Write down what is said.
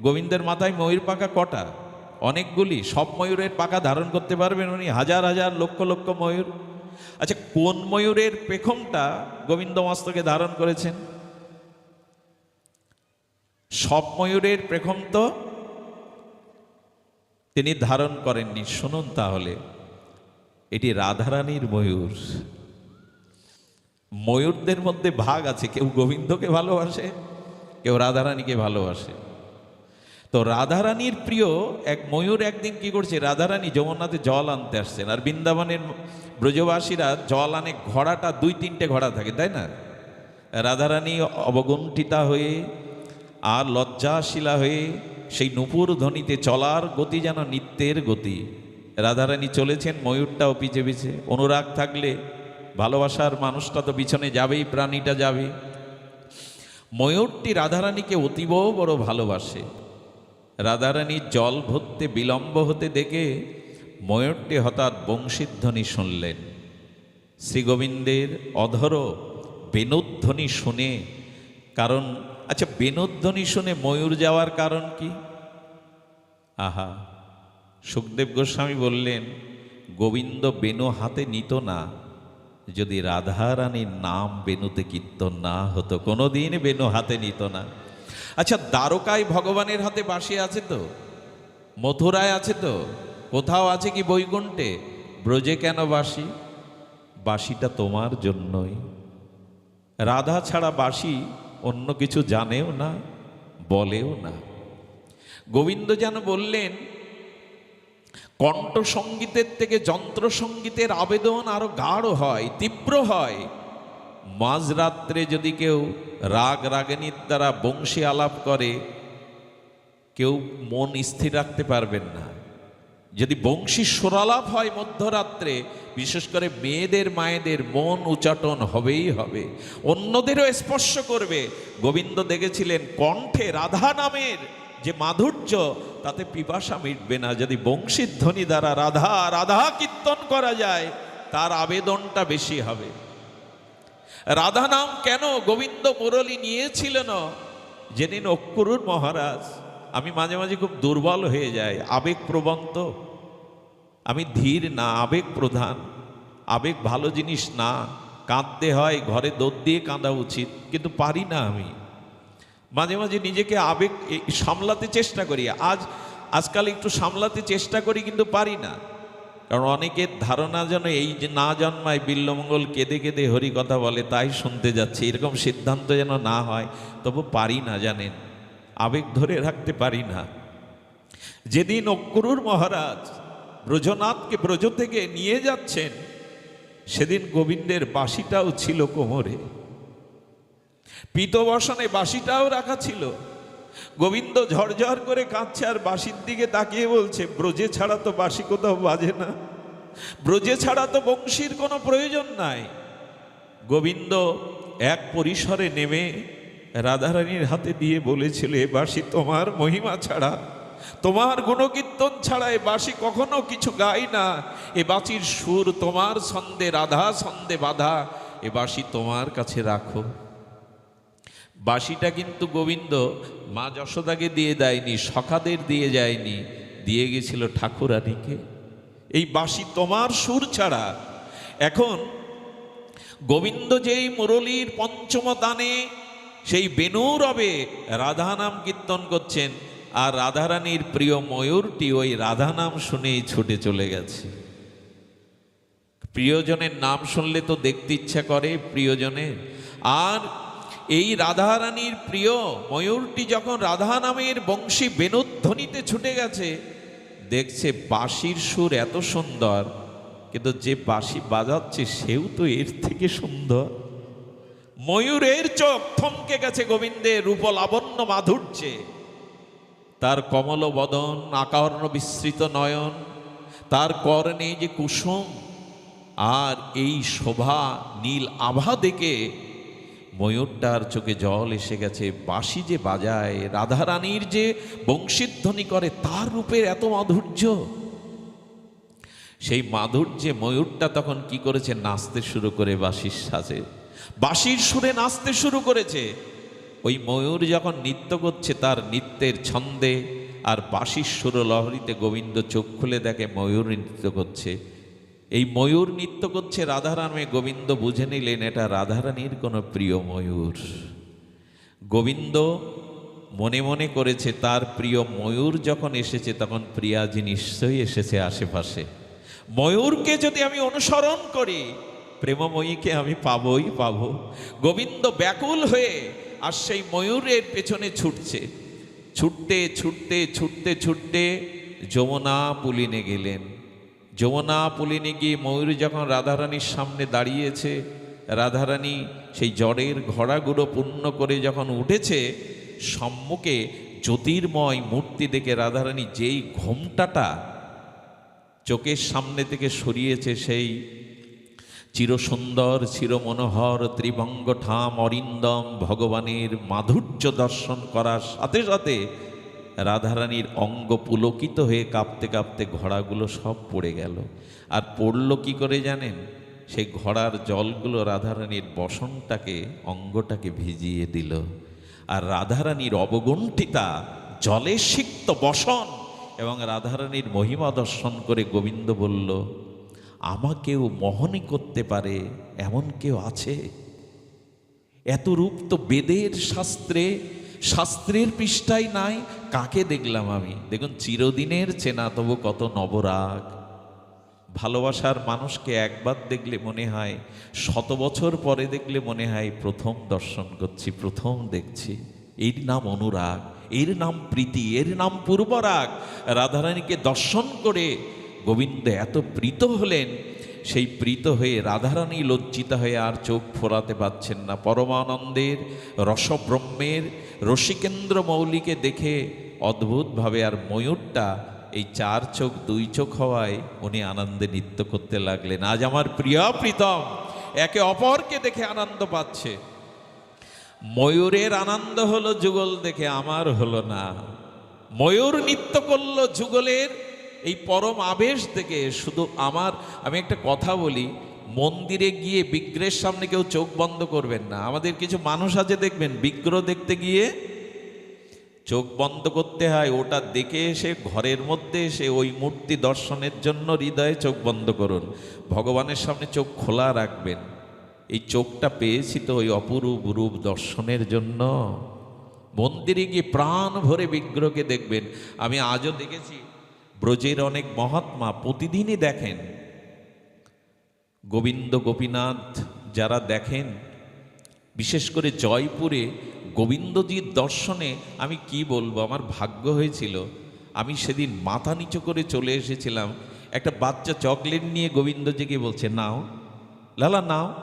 গোবিন্দের মাথায় ময়ূর পাকা কটা? অনেকগুলি, সব ময়ূরের পাকা ধারণ করতে পারবেন উনি, হাজার হাজার, লক্ষ লক্ষ ময়ূর। আচ্ছা কোন ময়ূরের পেখমটা গোবিন্দ মস্তকে ধারণ করেছেন? সব ময়ূরের পেখম তো তিনি ধারণ করেননি। শুনুন তাহলে, এটি রাধারানীর ময়ূর। ময়ূরদের মধ্যে ভাগ আছে, কেউ গোবিন্দকে ভালোবাসে, কেউ রাধারানীকে ভালোবাসে। তো রাধারানীর প্রিয় এক ময়ূর একদিন কি করছে, রাধারানী যমুনাতে জল আনতে আসছেন আর বৃন্দাবনের ব্রজবাসীরা জল আনে, ঘোড়াটা দুই তিনটে ঘোড়া থাকে, তাই না? রাধারানী অবগুণ্ঠিতা হয়ে আর লজ্জাশীলা হয়ে সেই নুপুর ধ্বনিতে চলার গতি যেন নিত্যের গতি। রাধারানী চলেছেন, ময়ূরটাও পিছে পিছে। অনুরাগ থাকলে ভালোবাসার মানুষটা তো পিছনে যাবেই, প্রাণীটা যাবে। ময়ূরটি রাধারানীকে অতীব বড় ভালোবাসে। রাধারানীর জল ভরতে বিলম্ব হতে দেখে ময়ূরটি হঠাৎ বংশীধ্বনি শুনলেন। শ্রীগোবিন্দের অধর বেণুধ্বনি শুনে, কারণ আচ্ছা বেণুধ্বনি শুনে ময়ূর যাওয়ার কারণ কি? আহা, সুখদেব গোস্বামী বললেন, গোবিন্দ বেণু হাতে নিত না। যদি রাধারানীর নাম বেনুতে কীর্তন না হতো, কোনোদিন বেণু হাতে নিত না। আচ্ছা দ্বারকায় ভগবানের হাতে বাসি আছে তো? মথুরায় আছে তো? কোথাও আছে কি বৈকুণ্ঠে? ব্রজে কেন বাসি বাসিটা তোমার জন্যই। রাধা ছাড়া বাসি অন্য কিছু জানেও না, বলেও না। গোবিন্দ যেন বললেন কণ্ঠ সঙ্গীতের থেকে যন্ত্র সঙ্গীতের আবেদন আরও গাঢ় হয়, তীব্র হয়। মাঝরাত্রে যদি কেউ রাগ রাগিনীর দ্বারা বংশী আলাপ করে, কেউ মন স্থির রাখতে পারবেন না। যদি বংশী সুরালাপ হয় মধ্যরাত্রে, বিশেষ করে মেয়েদের মায়েদের মন উচাটন হবেই হবে। অন্যদেরও স্পর্শ করবে। গোবিন্দ দেখেছিলেন কণ্ঠে রাধা নামের যে মাধুর্য, তাতে পিপাসা মিটবে না। যদি বংশীর ধ্বনি দ্বারা রাধা রাধা কীর্তন করা যায়, তার আবেদনটা বেশি হবে। রাধা নাম কেন গোবিন্দ মুরলী নিয়েছিলেন যেদিন অক্ষরুর মহারাজ, আমি মাঝে মাঝে খুব দুর্বল হয়ে যাই। আবেগ প্রবন্ত। আমি ধীর না, আবেগ প্রধান। আবেগ ভালো জিনিস না। কাঁদতে হয়, ঘরে দৌড় দিয়ে কাঁদা উচিত, কিন্তু পারি না আমি। মাঝে মাঝে নিজেকে আবেগ সামলাতে চেষ্টা করি। আজ, আজকাল একটু সামলাতে চেষ্টা করি, কিন্তু পারি না। কারণ অনেকের ধারণা যেন এই যে না জন্মায় বিল্লমঙ্গল কেঁদে কেঁদে হরি কথা বলে, তাই শুনতে যাচ্ছে। এরকম সিদ্ধান্ত যেন না হয়, তবু পারি না জানেন। আবেগ ধরে রাখতে পারি না। যেদিন অক্রুর মহারাজ ব্রজনাথকে ব্রজ থেকে নিয়ে যাচ্ছেন, সেদিন গোবিন্দের বাসিটাও ছিল কোমরে। পিতবসনে বাসিটাও রাখা ছিল। গোবিন্দ ঝরঝর করে কাঁদছে আর বাঁশির দিকে তাকিয়ে বলছে, ব্রজে ছাড়া তো বাঁশি কোথাও বাজে না। ব্রজে ছাড়া তো বংশীর কোনো প্রয়োজন নাই। গোবিন্দ এক পরিসরে নেমে রাধারানীর হাতে দিয়ে বলেছিল এ বাঁশি তোমার মহিমা ছাড়া, তোমার গুণকীর্তন ছাড়া এ বাঁশি কখনো কিছু গাই না। এ বাঁচির সুর তোমার ছন্দে, রাধা ছন্দে বাধা, এ বাঁশি তোমার কাছে রাখো। বাঁশিটা কিন্তু গোবিন্দ মা যশোদাকে দিয়ে দেয়নি, সখাদের দিয়ে যায়নি, দিয়ে গেছিল ঠাকুরানীকে। এই বাঁশি তোমার সুর ছাড়া। এখন গোবিন্দ যেই মুরলীর পঞ্চম দানে, সেই বেনুরবে রাধা নাম কীর্তন করছেন, আর রাধারানীর প্রিয় ময়ূরটি ওই রাধা নাম শুনেই ছুটে চলে গেছে। প্রিয়জনের নাম শুনলে তো দেখতে ইচ্ছা করে প্রিয়জনের। আর এই রাধারানীর প্রিয় ময়ূরটি যখন রাধা নামের বংশী বেনুধ্বনিতে ছুটে গেছে, দেখছে বাঁশির সুর এত সুন্দর, কিন্তু যে বাঁশি বাজাচ্ছে সেও তো এর থেকে সুন্দর। ময়ূরের চোখ থমকে গেছে গোবিন্দের রূপ লাবণ্য মাধুর্যে। তার কমল বদন, আকার্ণ বিস্তৃত নয়ন, তার কর্ণে যে কুসুম, আর এই শোভা নীল আভা দেখে ময়ূরটার চোখে জল এসে গেছে, বাঁশি যে বাজায়, রাধারানীর যে বংশীধ্বনি করে, তার রূপের এত মাধুর্য। সেই মাধুর্যে ময়ূরটা তখন কি করেছে? নাচতে শুরু করে বাঁশির সাজে। বাঁশির সুরে নাচতে শুরু করেছে। ওই ময়ূর যখন নৃত্য করছে, তার নৃত্যের ছন্দে আর বাঁশির সুর লহরীতে গোবিন্দ চোখ খুলে দেখে ময়ূর নৃত্য করছে। এই ময়ূর নৃত্য করছে রাধারামে। গোবিন্দ বুঝে নিলেন, এটা রাধারানীর কোনো প্রিয় ময়ূর। গোবিন্দ মনে মনে করেছে, তার প্রিয় ময়ূর যখন এসেছে, তখন প্রিয়াজি নিশ্চয়ই এসেছে আশেপাশে। ময়ূরকে যদি আমি অনুসরণ করি, প্রেমময়ীকে আমি পাবই, পাবো। গোবিন্দ ব্যাকুল হয়ে আর সেই ময়ূরের পেছনে ছুটছে। ছুটতে ছুটতে ছুটতে ছুটতে যমুনা পুলিনে গেলেন। যমুনা পুলিনে গিয়ে ময়ূর যখন রাধারানীর সামনে দাঁড়িয়েছে, রাধারানী সেই জড়ের ঘোড়াগুলো পূর্ণ করে যখন উঠেছে, সম্মুখে জ্যোতির্ময় মূর্তি দেখে রাধারানী যেই ঘোমটাটা চোখের সামনে থেকে সরিয়েছে সেই চিরসুন্দর, চিরমনোহর ত্রিভঙ্গ ঠাম অরিন্দম ভগবানের মাধুর্য দর্শন করার সাথে সাথে রাধারানীর অঙ্গ পুলকিত হয়ে কাঁপতে কাঁপতে ঘোড়াগুলো সব পড়ে গেল। আর পড়ল কি করে জানেন? সেই ঘোড়ার জলগুলো রাধারানীর বসনটাকে, অঙ্গটাকে ভিজিয়ে দিল। আর রাধারানীর অবগুণ্ঠিতা, জলে সিক্ত বসন এবং রাধারানীর মহিমা দর্শন করে গোবিন্দ বলল, আমাকেও মোহনী করতে পারে, এমন কেউ আছে? এত রূপ তো বেদের শাস্ত্রে শাস্ত্রের পৃষ্ঠায় নাই, কাকে দেখলাম আমি? দেখুন, চিরদিনের চেনা তবু কত নবরাগ। ভালোবাসার মানুষকে একবার দেখলে মনে হয়, শত বছর পরে দেখলে মনে হয়, প্রথম দর্শন করছি, প্রথম দেখছি। এর নাম অনুরাগ, এর নাম প্রীতি, এর নাম পূর্বরাগ। রাধারানীকে দর্শন করে গোবিন্দ এত প্রীত হলেন সেই প্রীত হয়ে রাধারানী লজ্জিত হয়ে আর চোখ ফোরাতে পারছেন না। পরমানন্দের, রসব্রহ্মের, রসিকেন্দ্র মৌলিকে দেখে অদ্ভুতভাবে আর ময়ূরটা এই চার চোখ, দুই চোখ হওয়ায় উনি আনন্দে নৃত্য করতে লাগলেন। আজ আমার প্রিয় প্রীতম, একে অপরকে দেখে আনন্দ পাচ্ছে। ময়ূরের আনন্দ হলো যুগল দেখে, আমার হলো না। ময়ূর নৃত্য করল যুগলের এই পরম আবেশ দেখে শুধু আমার, আমি একটা কথা বলি, মন্দিরে গিয়ে বিগ্রহের সামনে কেউ চোখ বন্ধ করবেন না। আমাদের কিছু মানুষ আছে দেখবেন, বিগ্রহ দেখতে গিয়ে চোখ বন্ধ করতে হয়, ওটা দেখে এসে ঘরের মধ্যে এসে ওই মূর্তি দর্শনের জন্য হৃদয়ে চোখ বন্ধ করুন। ভগবানের সামনে চোখ খোলা রাখবেন। এই চোখটা পেয়েছি তো ওই অপরূপ রূপ দর্শনের জন্য। মন্দিরে গিয়ে প্রাণ ভরে বিগ্রহকে দেখবেন। আমি আজও দেখেছি ব্রজের অনেক মহাত্মা প্রতিদিনই দেখেন। গোবিন্দ গোপীনাথ যারা দেখেন, বিশেষ করে জয়পুরে গোবিন্দজির দর্শনে আমি কি বলব, আমার ভাগ্য হয়েছিল। আমি সেদিন মাথা নিচু করে চলে এসেছিলাম। একটা বাচ্চা চকলেট নিয়ে গোবিন্দজিকে বলছে, নাও। লালা, নাও।